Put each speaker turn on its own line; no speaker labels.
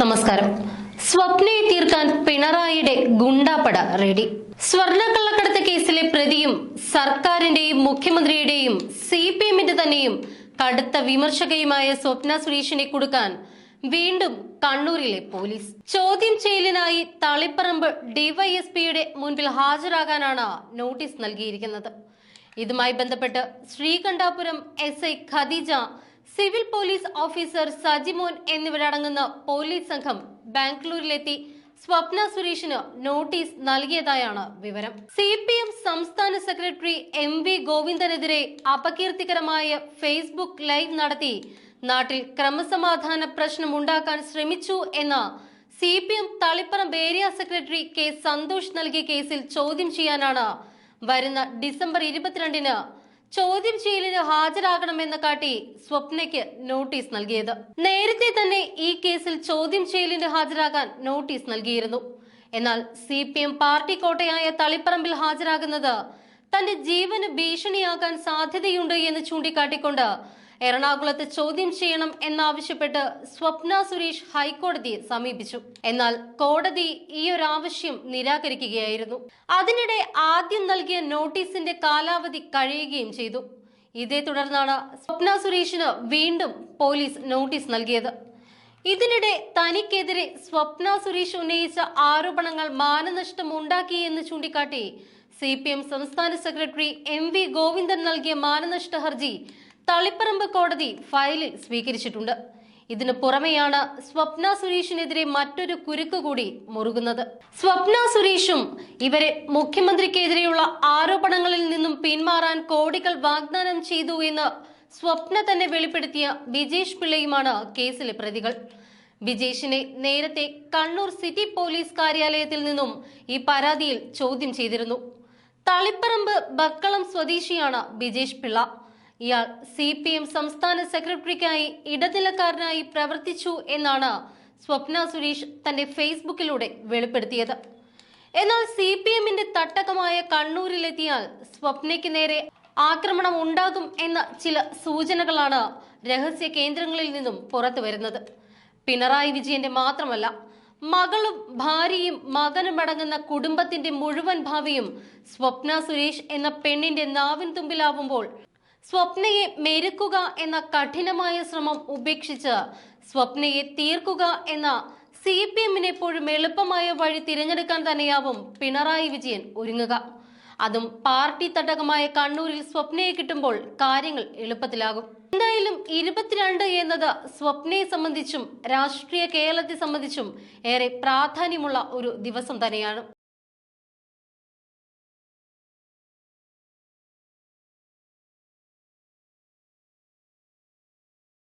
നമസ്കാരം. സ്വപ്നയെ തീർക്കാൻ പിണറായിയുടെ ഗുണ്ടാപ്പട റെഡി. സ്വർണക്കള്ളക്കടത്ത് കേസിലെ പ്രതിയും സർക്കാരിന്റെയും മുഖ്യമന്ത്രിയുടെയും സി പി എമ്മിന്റെ തന്നെയും കടുത്ത വിമർശകയുമായ സ്വപ്ന സുരേഷിനെ കൊടുക്കാൻ വീണ്ടും കണ്ണൂരിലെ പോലീസ്. ചോദ്യം ചെയ്യലിനായി തളിപ്പറമ്പ് ഡിവൈഎസ്പിയുടെ മുൻപിൽ ഹാജരാകാനാണ് നോട്ടീസ് നൽകിയിരിക്കുന്നത്. ഇതുമായി ബന്ധപ്പെട്ട് Sreekandapuram S I Khadeeja civil police officer Sajimon എന്നിവരടങ്ങുന്ന പോലീസ് സംഘം ബാംഗ്ലൂരിലെത്തി സ്വപ്ന സുരേഷിന് നോട്ടീസ് നൽകിയതായാണ് വിവരം. സി പി എം സംസ്ഥാന സെക്രട്ടറി എം വി ഗോവിന്ദനെതിരെ അപകീർത്തികരമായ ഫേസ്ബുക്ക് ലൈവ് നടത്തി നാട്ടിൽ ക്രമസമാധാന പ്രശ്നം ഉണ്ടാക്കാൻ ശ്രമിച്ചു എന്ന C P M Taliparamba area secretary K Santhosh നൽകിയ കേസിൽ ചോദ്യം ചെയ്യാനാണ് വരുന്ന ഡിസംബർ ഇരുപത്തിരണ്ടിന് ചോദ്യം ചെയ്യലിന് ഹാജരാകണമെന്ന് കാട്ടി സ്വപ്നയ്ക്ക് നോട്ടീസ് നൽകിയത്. നേരത്തെ തന്നെ ഈ കേസിൽ ചോദ്യം ചെയ്യലിന് ഹാജരാകാൻ നോട്ടീസ് നൽകിയിരുന്നു. എന്നാൽ സി പി എം പാർട്ടി കോട്ടയായ തളിപ്പറമ്പിൽ ഹാജരാകുന്നത് തന്റെ ജീവന് ഭീഷണിയാകാൻ സാധ്യതയുണ്ട് എന്ന് ചൂണ്ടിക്കാട്ടിക്കൊണ്ട് എറണാകുളത്ത് ചോദ്യം ചെയ്യണം എന്നാവശ്യപ്പെട്ട് സ്വപ്ന സുരേഷ് ഹൈക്കോടതിയെ സമീപിച്ചു. എന്നാൽ കോടതി ഈ ഒരു ആവശ്യം നിരാകരിക്കുകയായിരുന്നു. അതിനിടെ ആദ്യം നൽകിയ നോട്ടീസിന്റെ കാലാവധി കഴിയുകയും ചെയ്തു. ഇതേ തുടർന്നാണ് സ്വപ്ന സുരേഷിന് വീണ്ടും പോലീസ് നോട്ടീസ് നൽകിയത്. ഇതിനിടെ തനിക്കെതിരെ സ്വപ്ന സുരേഷ് ഉന്നയിച്ച ആരോപണങ്ങൾ മാനനഷ്ടം ഉണ്ടാക്കിയെന്ന് ചൂണ്ടിക്കാട്ടി സി പി എം സംസ്ഥാന സെക്രട്ടറി എം വി ഗോവിന്ദൻ നൽകിയ മാനനഷ്ട ഹർജി തളിപ്പറമ്പ് കോടതി ഫയലിൽ സ്വീകരിച്ചിട്ടുണ്ട്. ഇതിനു പുറമെയാണ് സ്വപ്ന സുരേഷിനെതിരെ മറ്റൊരു കുരുക്ക് കൂടി മുറുകുന്നത്. സ്വപ്ന സുരേഷും ഇവരെ മുഖ്യമന്ത്രിക്കെതിരെയുള്ള ആരോപണങ്ങളിൽ നിന്നും പിന്മാറാൻ കോടികൾ വാഗ്ദാനം ചെയ്തു എന്ന് സ്വപ്ന തന്നെ വെളിപ്പെടുത്തിയ ബിജേഷ് പിള്ളയുമാണ് കേസിലെ പ്രതികൾ. ബിജേഷിനെ നേരത്തെ കണ്ണൂർ സിറ്റി പോലീസ് കാര്യാലയത്തിൽ നിന്നും ഈ പരാതിയിൽ ചോദ്യം ചെയ്തിരുന്നു. തളിപ്പറമ്പ് ബക്കളം സ്വദേശിയാണ് ബിജേഷ് പിള്ള. ഇയാൾ സി പി എം സംസ്ഥാന സെക്രട്ടറിക്കായി ഇടനിലക്കാരനായി പ്രവർത്തിച്ചു എന്നാണ് സ്വപ്ന സുരേഷ് തന്റെ ഫേസ്ബുക്കിലൂടെ വെളിപ്പെടുത്തിയത്. എന്നാൽ സി പി എമ്മിന്റെ തട്ടകമായ കണ്ണൂരിലെത്തിയാൽ സ്വപ്നയ്ക്ക് നേരെ ആക്രമണം ഉണ്ടാകും എന്ന ചില സൂചനകളാണ് രഹസ്യ കേന്ദ്രങ്ങളിൽ നിന്നും പുറത്തു വരുന്നത്. പിണറായി വിജയന്റെ മാത്രമല്ല മകളും ഭാര്യയും മകനും അടങ്ങുന്ന കുടുംബത്തിന്റെ മുഴുവൻ ഭാവിയും സ്വപ്ന സുരേഷ് എന്ന പെണ്ണിന്റെ നാവിൻ തുമ്പിലാവുമ്പോൾ സ്വപ്നയെ മെരുക്കുക എന്ന കഠിനമായ ശ്രമം ഉപേക്ഷിച്ച് സ്വപ്നയെ തീർക്കുക എന്ന സി പി എമ്മിന് എപ്പോഴും എളുപ്പമായ വഴി തിരഞ്ഞെടുക്കാൻ തന്നെയാവും പിണറായി വിജയൻ ഒരുങ്ങുക. അതും പാർട്ടി തടകമായ കണ്ണൂരിൽ സ്വപ്നയെ കിട്ടുമ്പോൾ കാര്യങ്ങൾ എളുപ്പത്തിലാകും. എന്തായാലും ഇരുപത്തിരണ്ട് എന്നത് സ്വപ്നയെ സംബന്ധിച്ചും രാഷ്ട്രീയ കേരളത്തെ സംബന്ധിച്ചും ഏറെ പ്രാധാന്യമുള്ള ഒരു ദിവസം തന്നെയാണ്.